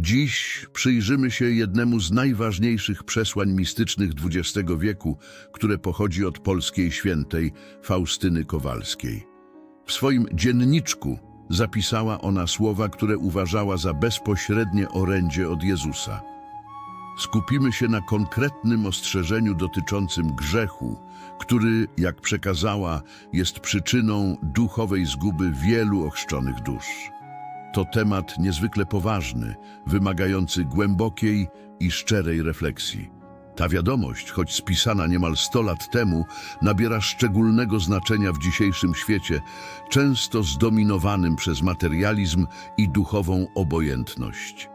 Dziś przyjrzymy się jednemu z najważniejszych przesłań mistycznych XX wieku, które pochodzi od polskiej świętej Faustyny Kowalskiej. W swoim dzienniczku zapisała ona słowa, które uważała za bezpośrednie orędzie od Jezusa. Skupimy się na konkretnym ostrzeżeniu dotyczącym grzechu, który, jak przekazała, jest przyczyną duchowej zguby wielu ochrzczonych dusz. To temat niezwykle poważny, wymagający głębokiej i szczerej refleksji. Ta wiadomość, choć spisana niemal 100 lat temu, nabiera szczególnego znaczenia w dzisiejszym świecie, często zdominowanym przez materializm i duchową obojętność.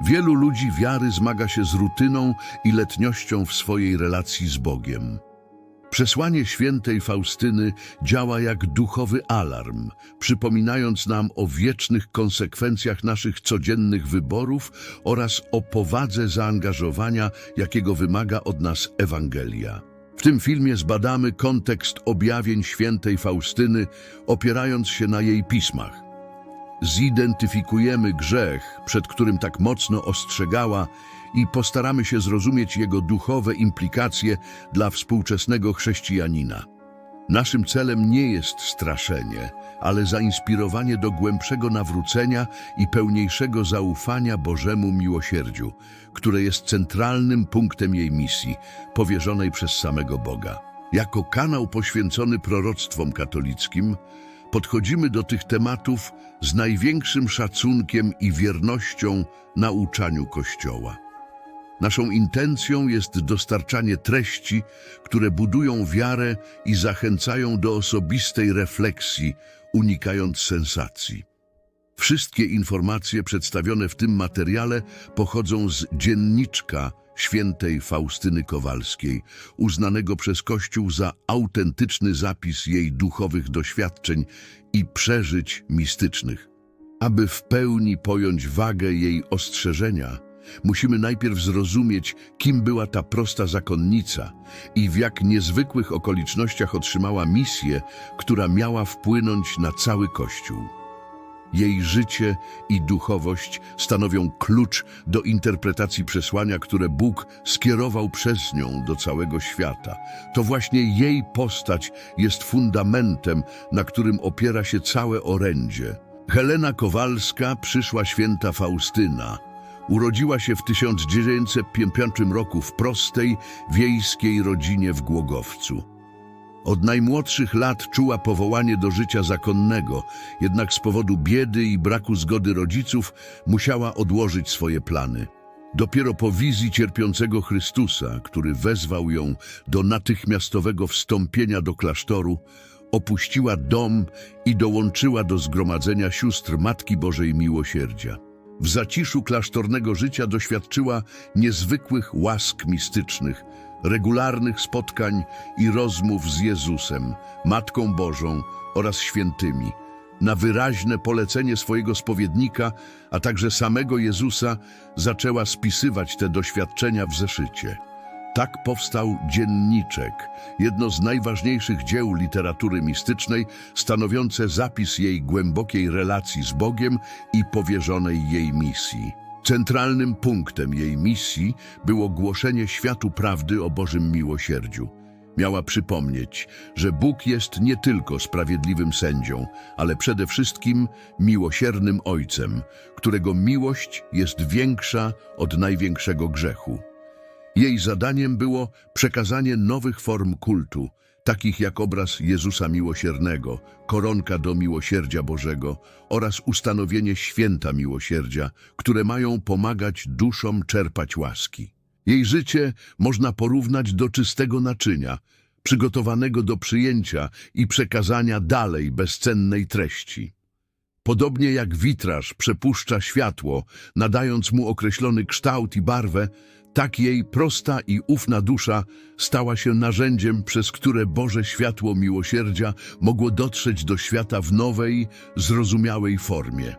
Wielu ludzi wiary zmaga się z rutyną i letniością w swojej relacji z Bogiem. Przesłanie świętej Faustyny działa jak duchowy alarm, przypominając nam o wiecznych konsekwencjach naszych codziennych wyborów oraz o powadze zaangażowania, jakiego wymaga od nas Ewangelia. W tym filmie zbadamy kontekst objawień świętej Faustyny, opierając się na jej pismach. Zidentyfikujemy grzech, przed którym tak mocno ostrzegała i postaramy się zrozumieć jego duchowe implikacje dla współczesnego chrześcijanina. Naszym celem nie jest straszenie, ale zainspirowanie do głębszego nawrócenia i pełniejszego zaufania Bożemu miłosierdziu, które jest centralnym punktem jej misji, powierzonej przez samego Boga. Jako kanał poświęcony proroctwom katolickim, podchodzimy do tych tematów z największym szacunkiem i wiernością nauczaniu Kościoła. Naszą intencją jest dostarczanie treści, które budują wiarę i zachęcają do osobistej refleksji, unikając sensacji. Wszystkie informacje przedstawione w tym materiale pochodzą z dzienniczka świętej Faustyny Kowalskiej, uznanego przez Kościół za autentyczny zapis jej duchowych doświadczeń i przeżyć mistycznych. Aby w pełni pojąć wagę jej ostrzeżenia, musimy najpierw zrozumieć, kim była ta prosta zakonnica i w jak niezwykłych okolicznościach otrzymała misję, która miała wpłynąć na cały Kościół. Jej życie i duchowość stanowią klucz do interpretacji przesłania, które Bóg skierował przez nią do całego świata. To właśnie jej postać jest fundamentem, na którym opiera się całe orędzie. Helena Kowalska, przyszła święta Faustyna, urodziła się w 1905 roku w prostej, wiejskiej rodzinie w Głogowcu. Od najmłodszych lat czuła powołanie do życia zakonnego, jednak z powodu biedy i braku zgody rodziców musiała odłożyć swoje plany. Dopiero po wizji cierpiącego Chrystusa, który wezwał ją do natychmiastowego wstąpienia do klasztoru, opuściła dom i dołączyła do zgromadzenia sióstr Matki Bożej Miłosierdzia. W zaciszu klasztornego życia doświadczyła niezwykłych łask mistycznych, regularnych spotkań i rozmów z Jezusem, Matką Bożą oraz świętymi. Na wyraźne polecenie swojego spowiednika, a także samego Jezusa, zaczęła spisywać te doświadczenia w zeszycie. Tak powstał Dzienniczek, jedno z najważniejszych dzieł literatury mistycznej, stanowiące zapis jej głębokiej relacji z Bogiem i powierzonej jej misji. Centralnym punktem jej misji było głoszenie światu prawdy o Bożym miłosierdziu. Miała przypomnieć, że Bóg jest nie tylko sprawiedliwym sędzią, ale przede wszystkim miłosiernym Ojcem, którego miłość jest większa od największego grzechu. Jej zadaniem było przekazanie nowych form kultu, takich jak obraz Jezusa Miłosiernego, koronka do miłosierdzia Bożego oraz ustanowienie święta miłosierdzia, które mają pomagać duszom czerpać łaski. Jej życie można porównać do czystego naczynia, przygotowanego do przyjęcia i przekazania dalej bezcennej treści. Podobnie jak witraż przepuszcza światło, nadając mu określony kształt i barwę, tak jej prosta i ufna dusza stała się narzędziem, przez które Boże światło miłosierdzia mogło dotrzeć do świata w nowej, zrozumiałej formie.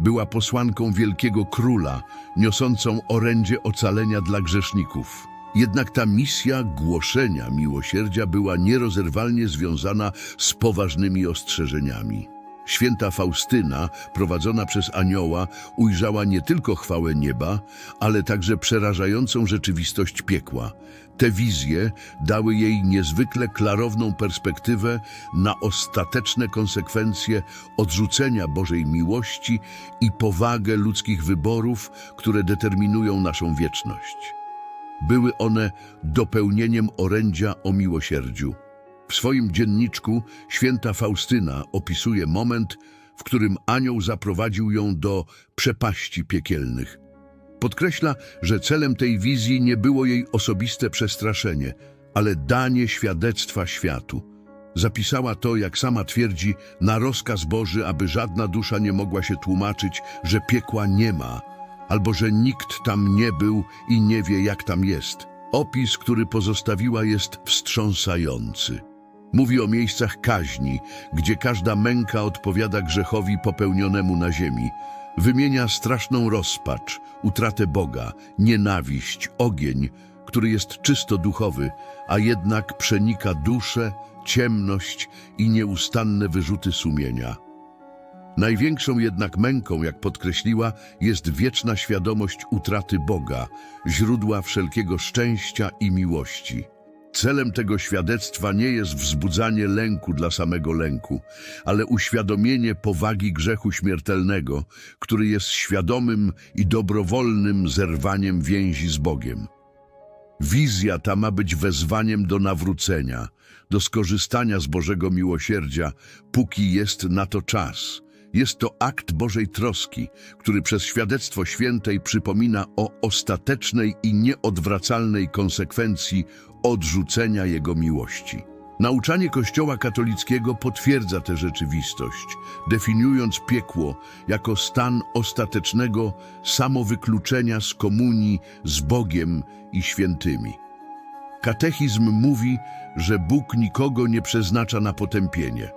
Była posłanką wielkiego króla, niosącą orędzie ocalenia dla grzeszników. Jednak ta misja głoszenia miłosierdzia była nierozerwalnie związana z poważnymi ostrzeżeniami. Święta Faustyna, prowadzona przez anioła, ujrzała nie tylko chwałę nieba, ale także przerażającą rzeczywistość piekła. Te wizje dały jej niezwykle klarowną perspektywę na ostateczne konsekwencje odrzucenia Bożej miłości i powagę ludzkich wyborów, które determinują naszą wieczność. Były one dopełnieniem orędzia o miłosierdziu. W swoim dzienniczku święta Faustyna opisuje moment, w którym anioł zaprowadził ją do przepaści piekielnych. Podkreśla, że celem tej wizji nie było jej osobiste przestraszenie, ale danie świadectwa światu. Zapisała to, jak sama twierdzi, na rozkaz Boży, aby żadna dusza nie mogła się tłumaczyć, że piekła nie ma, albo że nikt tam nie był i nie wie, jak tam jest. Opis, który pozostawiła, jest wstrząsający. Mówi o miejscach kaźni, gdzie każda męka odpowiada grzechowi popełnionemu na ziemi. Wymienia straszną rozpacz, utratę Boga, nienawiść, ogień, który jest czysto duchowy, a jednak przenika duszę, ciemność i nieustanne wyrzuty sumienia. Największą jednak męką, jak podkreśliła, jest wieczna świadomość utraty Boga, źródła wszelkiego szczęścia i miłości. Celem tego świadectwa nie jest wzbudzanie lęku dla samego lęku, ale uświadomienie powagi grzechu śmiertelnego, który jest świadomym i dobrowolnym zerwaniem więzi z Bogiem. Wizja ta ma być wezwaniem do nawrócenia, do skorzystania z Bożego miłosierdzia, póki jest na to czas. Jest to akt Bożej troski, który przez świadectwo świętej przypomina o ostatecznej i nieodwracalnej konsekwencji odrzucenia Jego miłości. Nauczanie Kościoła katolickiego potwierdza tę rzeczywistość, definiując piekło jako stan ostatecznego samowykluczenia z komunii z Bogiem i świętymi. Katechizm mówi, że Bóg nikogo nie przeznacza na potępienie.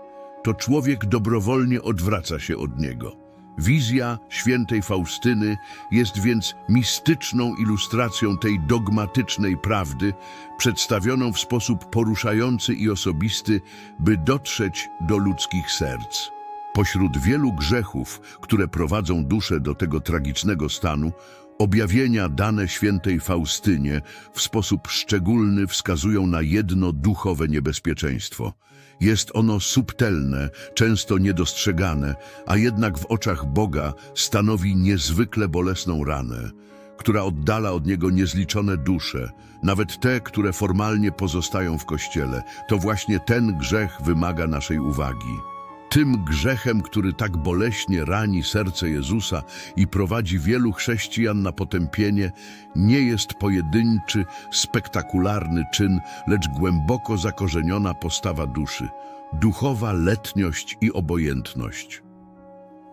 To człowiek dobrowolnie odwraca się od Niego. Wizja świętej Faustyny jest więc mistyczną ilustracją tej dogmatycznej prawdy, przedstawioną w sposób poruszający i osobisty, by dotrzeć do ludzkich serc. Pośród wielu grzechów, które prowadzą duszę do tego tragicznego stanu, objawienia dane świętej Faustynie w sposób szczególny wskazują na jedno duchowe niebezpieczeństwo. Jest ono subtelne, często niedostrzegane, a jednak w oczach Boga stanowi niezwykle bolesną ranę, która oddala od Niego niezliczone dusze, nawet te, które formalnie pozostają w Kościele. To właśnie ten grzech wymaga naszej uwagi. Tym grzechem, który tak boleśnie rani serce Jezusa i prowadzi wielu chrześcijan na potępienie, nie jest pojedynczy, spektakularny czyn, lecz głęboko zakorzeniona postawa duszy, duchowa letniość i obojętność.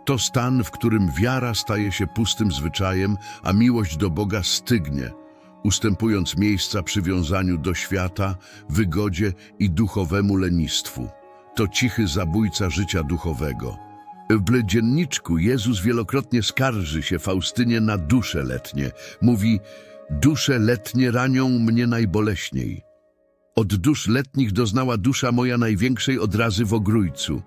To stan, w którym wiara staje się pustym zwyczajem, a miłość do Boga stygnie, ustępując miejsca przywiązaniu do świata, wygodzie i duchowemu lenistwu to cichy zabójca życia duchowego. W dzienniczku Jezus wielokrotnie skarży się Faustynie na dusze letnie. Mówi, dusze letnie ranią mnie najboleśniej. Od dusz letnich doznała dusza moja największej odrazy w ogrójcu.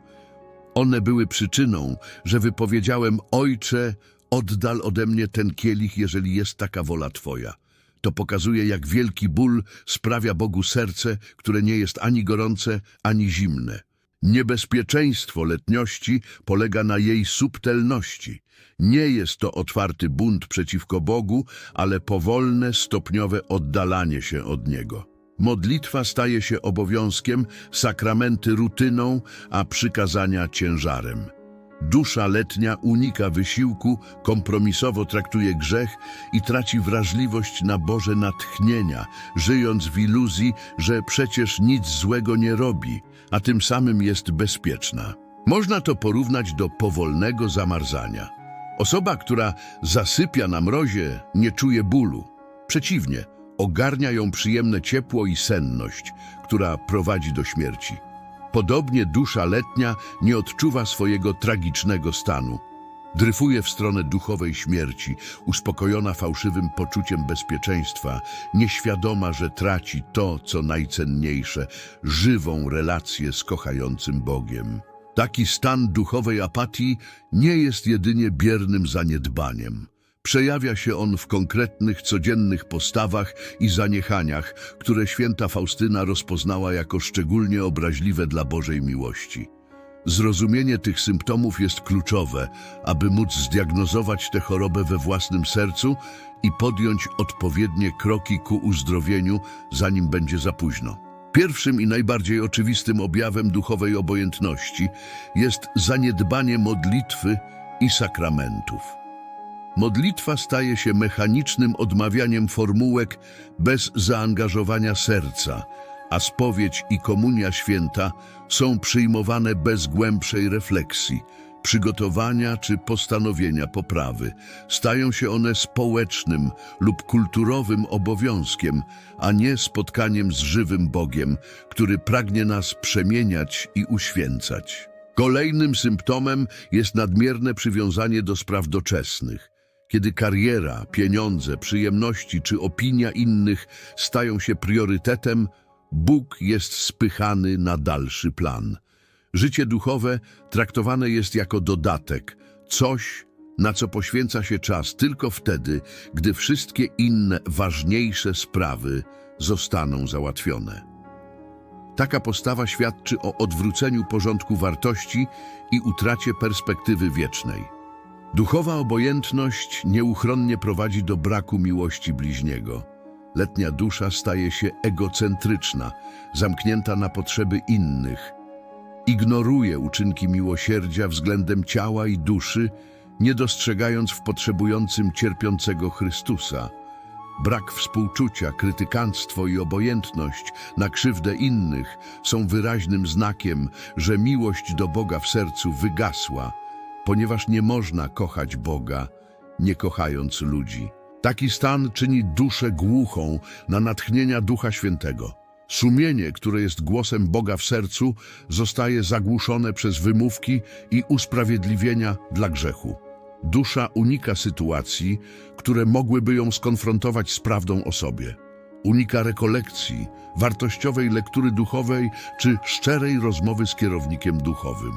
One były przyczyną, że wypowiedziałem, Ojcze, oddal ode mnie ten kielich, jeżeli jest taka wola Twoja. To pokazuje, jak wielki ból sprawia Bogu serce, które nie jest ani gorące, ani zimne. Niebezpieczeństwo letniości polega na jej subtelności. Nie jest to otwarty bunt przeciwko Bogu, ale powolne, stopniowe oddalanie się od Niego. Modlitwa staje się obowiązkiem, sakramenty rutyną, a przykazania ciężarem. Dusza letnia unika wysiłku, kompromisowo traktuje grzech i traci wrażliwość na Boże natchnienia, żyjąc w iluzji, że przecież nic złego nie robi, a tym samym jest bezpieczna. Można to porównać do powolnego zamarzania. Osoba, która zasypia na mrozie, nie czuje bólu. Przeciwnie, ogarnia ją przyjemne ciepło i senność, która prowadzi do śmierci. Podobnie dusza letnia nie odczuwa swojego tragicznego stanu. Dryfuje w stronę duchowej śmierci, uspokojona fałszywym poczuciem bezpieczeństwa, nieświadoma, że traci to, co najcenniejsze, żywą relację z kochającym Bogiem. Taki stan duchowej apatii nie jest jedynie biernym zaniedbaniem. Przejawia się on w konkretnych, codziennych postawach i zaniechaniach, które święta Faustyna rozpoznała jako szczególnie obraźliwe dla Bożej miłości. Zrozumienie tych symptomów jest kluczowe, aby móc zdiagnozować tę chorobę we własnym sercu i podjąć odpowiednie kroki ku uzdrowieniu, zanim będzie za późno. Pierwszym i najbardziej oczywistym objawem duchowej obojętności jest zaniedbanie modlitwy i sakramentów. Modlitwa staje się mechanicznym odmawianiem formułek bez zaangażowania serca, a spowiedź i komunia święta są przyjmowane bez głębszej refleksji, przygotowania czy postanowienia poprawy. Stają się one społecznym lub kulturowym obowiązkiem, a nie spotkaniem z żywym Bogiem, który pragnie nas przemieniać i uświęcać. Kolejnym symptomem jest nadmierne przywiązanie do spraw doczesnych. Kiedy kariera, pieniądze, przyjemności czy opinia innych stają się priorytetem, Bóg jest spychany na dalszy plan. Życie duchowe traktowane jest jako dodatek, coś, na co poświęca się czas tylko wtedy, gdy wszystkie inne, ważniejsze sprawy zostaną załatwione. Taka postawa świadczy o odwróceniu porządku wartości i utracie perspektywy wiecznej. Duchowa obojętność nieuchronnie prowadzi do braku miłości bliźniego. Letnia dusza staje się egocentryczna, zamknięta na potrzeby innych. Ignoruje uczynki miłosierdzia względem ciała i duszy, nie dostrzegając w potrzebującym cierpiącego Chrystusa. Brak współczucia, krytykanstwo i obojętność na krzywdę innych są wyraźnym znakiem, że miłość do Boga w sercu wygasła, ponieważ nie można kochać Boga, nie kochając ludzi. Taki stan czyni duszę głuchą na natchnienia Ducha Świętego. Sumienie, które jest głosem Boga w sercu, zostaje zagłuszone przez wymówki i usprawiedliwienia dla grzechu. Dusza unika sytuacji, które mogłyby ją skonfrontować z prawdą o sobie. Unika rekolekcji, wartościowej lektury duchowej czy szczerej rozmowy z kierownikiem duchowym.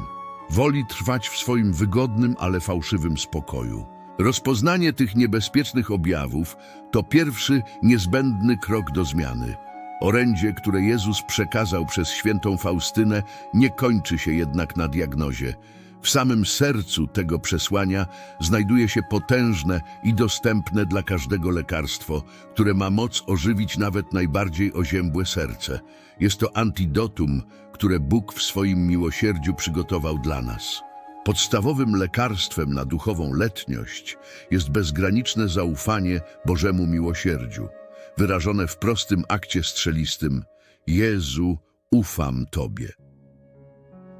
Woli trwać w swoim wygodnym, ale fałszywym spokoju. Rozpoznanie tych niebezpiecznych objawów to pierwszy niezbędny krok do zmiany. Orędzie, które Jezus przekazał przez świętą Faustynę, nie kończy się jednak na diagnozie. W samym sercu tego przesłania znajduje się potężne i dostępne dla każdego lekarstwo, które ma moc ożywić nawet najbardziej oziębłe serce. Jest to antidotum, które Bóg w swoim miłosierdziu przygotował dla nas. Podstawowym lekarstwem na duchową letniość jest bezgraniczne zaufanie Bożemu miłosierdziu, wyrażone w prostym akcie strzelistym Jezu, ufam Tobie.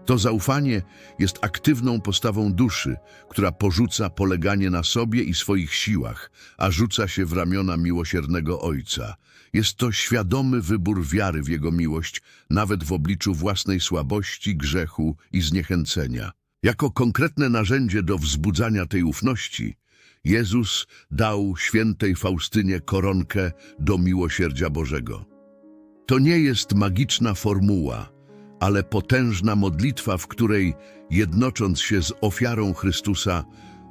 To zaufanie jest aktywną postawą duszy, która porzuca poleganie na sobie i swoich siłach, a rzuca się w ramiona miłosiernego Ojca. Jest to świadomy wybór wiary w Jego miłość, nawet w obliczu własnej słabości, grzechu i zniechęcenia. Jako konkretne narzędzie do wzbudzania tej ufności, Jezus dał świętej Faustynie koronkę do miłosierdzia Bożego. To nie jest magiczna formuła, ale potężna modlitwa, w której, jednocząc się z ofiarą Chrystusa,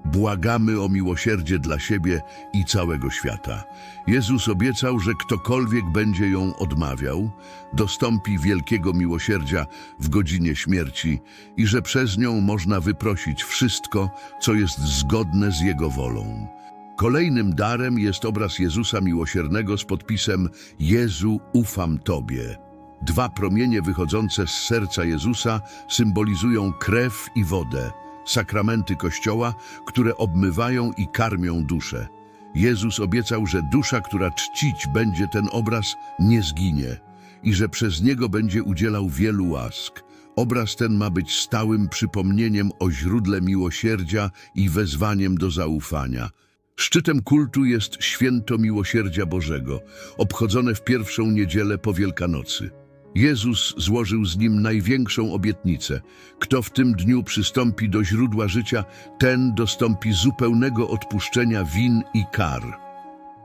błagamy o miłosierdzie dla siebie i całego świata. Jezus obiecał, że ktokolwiek będzie ją odmawiał, dostąpi wielkiego miłosierdzia w godzinie śmierci i że przez nią można wyprosić wszystko, co jest zgodne z Jego wolą. Kolejnym darem jest obraz Jezusa Miłosiernego z podpisem Jezu, ufam Tobie. Dwa promienie wychodzące z serca Jezusa symbolizują krew i wodę, sakramenty Kościoła, które obmywają i karmią duszę. Jezus obiecał, że dusza, która czcić będzie ten obraz, nie zginie i że przez niego będzie udzielał wielu łask. Obraz ten ma być stałym przypomnieniem o źródle miłosierdzia i wezwaniem do zaufania. Szczytem kultu jest święto miłosierdzia Bożego, obchodzone w pierwszą niedzielę po Wielkanocy. Jezus złożył z nim największą obietnicę. Kto w tym dniu przystąpi do źródła życia, ten dostąpi zupełnego odpuszczenia win i kar.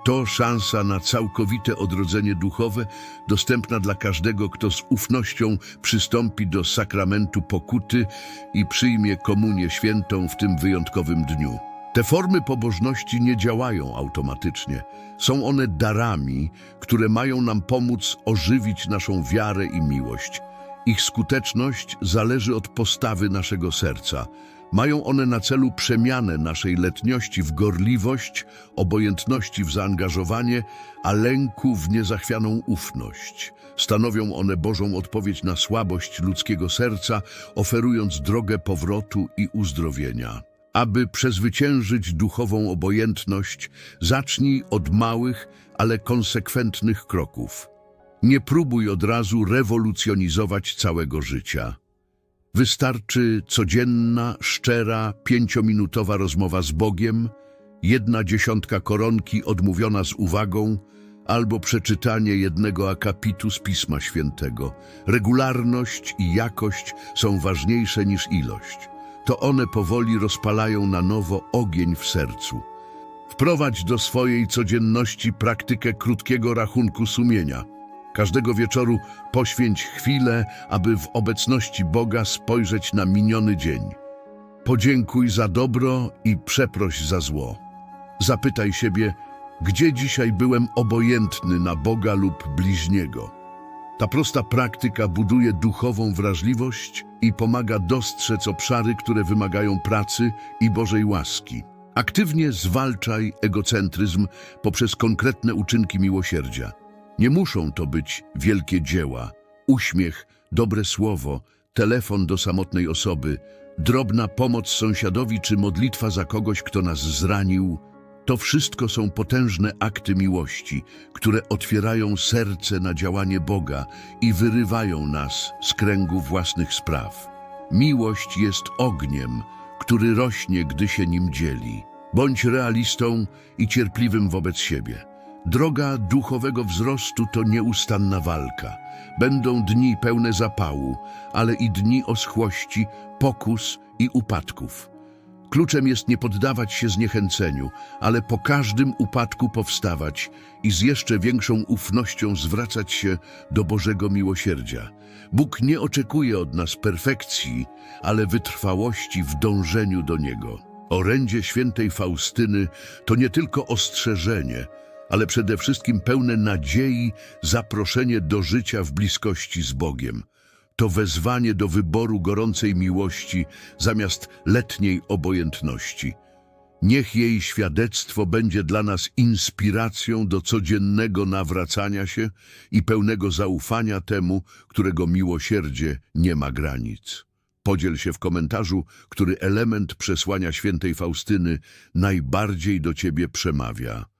To szansa na całkowite odrodzenie duchowe, dostępna dla każdego, kto z ufnością przystąpi do sakramentu pokuty i przyjmie komunię świętą w tym wyjątkowym dniu. Te formy pobożności nie działają automatycznie. Są one darami, które mają nam pomóc ożywić naszą wiarę i miłość. Ich skuteczność zależy od postawy naszego serca. Mają one na celu przemianę naszej letniości w gorliwość, obojętności w zaangażowanie, a lęku w niezachwianą ufność. Stanowią one Bożą odpowiedź na słabość ludzkiego serca, oferując drogę powrotu i uzdrowienia. Aby przezwyciężyć duchową obojętność, zacznij od małych, ale konsekwentnych kroków. Nie próbuj od razu rewolucjonizować całego życia. Wystarczy codzienna, szczera, pięciominutowa rozmowa z Bogiem, jedna dziesiątka koronki odmówiona z uwagą, albo przeczytanie jednego akapitu z Pisma Świętego. Regularność i jakość są ważniejsze niż ilość. To one powoli rozpalają na nowo ogień w sercu. Wprowadź do swojej codzienności praktykę krótkiego rachunku sumienia. Każdego wieczoru poświęć chwilę, aby w obecności Boga spojrzeć na miniony dzień. Podziękuj za dobro i przeproś za zło. Zapytaj siebie, gdzie dzisiaj byłem obojętny na Boga lub bliźniego. Ta prosta praktyka buduje duchową wrażliwość i pomaga dostrzec obszary, które wymagają pracy i Bożej łaski. Aktywnie zwalczaj egocentryzm poprzez konkretne uczynki miłosierdzia. Nie muszą to być wielkie dzieła, uśmiech, dobre słowo, telefon do samotnej osoby, drobna pomoc sąsiadowi czy modlitwa za kogoś, kto nas zranił. To wszystko są potężne akty miłości, które otwierają serce na działanie Boga i wyrywają nas z kręgu własnych spraw. Miłość jest ogniem, który rośnie, gdy się nim dzieli. Bądź realistą i cierpliwym wobec siebie. Droga duchowego wzrostu to nieustanna walka. Będą dni pełne zapału, ale i dni oschłości, pokus i upadków. Kluczem jest nie poddawać się zniechęceniu, ale po każdym upadku powstawać i z jeszcze większą ufnością zwracać się do Bożego miłosierdzia. Bóg nie oczekuje od nas perfekcji, ale wytrwałości w dążeniu do Niego. Orędzie świętej Faustyny to nie tylko ostrzeżenie, ale przede wszystkim pełne nadziei zaproszenie do życia w bliskości z Bogiem. To wezwanie do wyboru gorącej miłości zamiast letniej obojętności. Niech jej świadectwo będzie dla nas inspiracją do codziennego nawracania się i pełnego zaufania temu, którego miłosierdzie nie ma granic. Podziel się w komentarzu, który element przesłania świętej Faustyny najbardziej do ciebie przemawia.